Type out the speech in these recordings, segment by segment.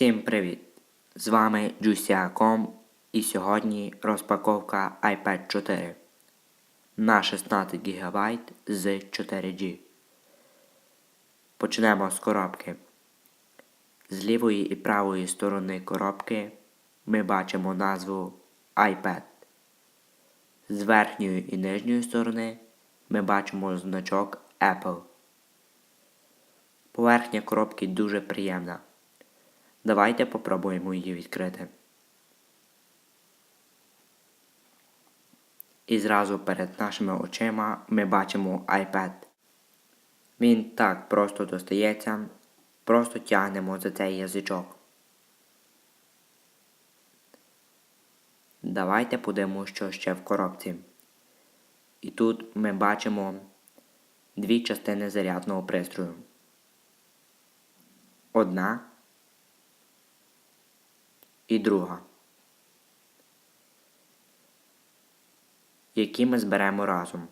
Всім привіт! З вами Juicy.com і сьогодні розпаковка iPad 4 на 16 ГБ з 4G. Почнемо з коробки. З лівої і правої сторони коробки ми бачимо назву iPad. З верхньої і нижньої сторони ми бачимо значок Apple. Поверхня коробки дуже приємна. Давайте попробуємо її відкрити. І зразу перед нашими очима ми бачимо iPad. Він так просто достається, просто тягнемо за цей язичок. Давайте подивимося, що ще в коробці. І тут ми бачимо дві частини зарядного пристрою. Одна і друга, які ми зберемо разом.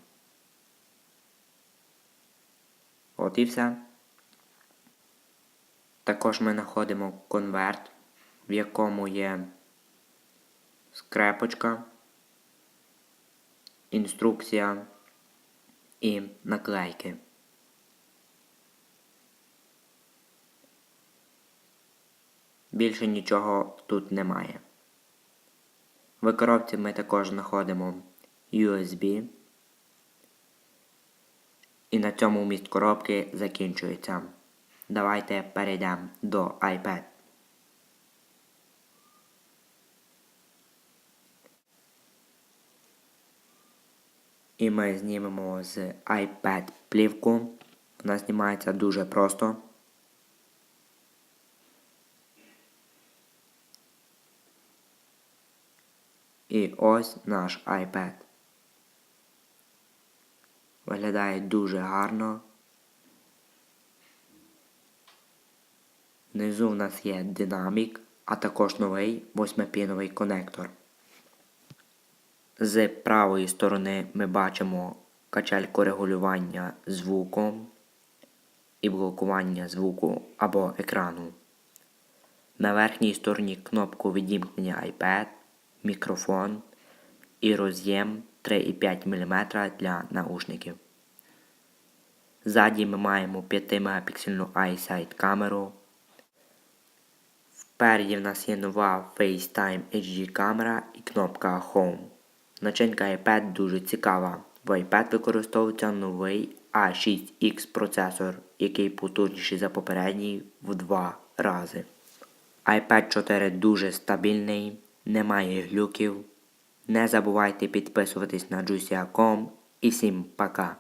От і все. Також ми знаходимо конверт, в якому є скрепочка, інструкція і наклейки. Більше нічого тут немає. В коробці ми також знаходимо USB. І на цьому міст коробки закінчується. Давайте перейдемо до iPad. І ми знімемо з iPad плівку. Вона знімається дуже просто. І ось наш iPad. Виглядає дуже гарно. Внизу в нас є динамік, а також новий восьмипіновий конектор. З правої сторони ми бачимо качельку регулювання звуку і блокування звуку або екрану. На верхній стороні кнопку відімкнення iPad мікрофон і роз'єм 3,5 мм для наушників. Ззаді ми маємо 5 мегапіксельну iSight камеру. Впереді в нас є нова FaceTime HD камера і кнопка Home. Начинка iPad дуже цікава. В iPad використовується новий A6X процесор, який потужніший за попередній в 2 рази. iPad 4 дуже стабільний немає глюків. Не забувайте підписуватись на Juicy.com і всім пока!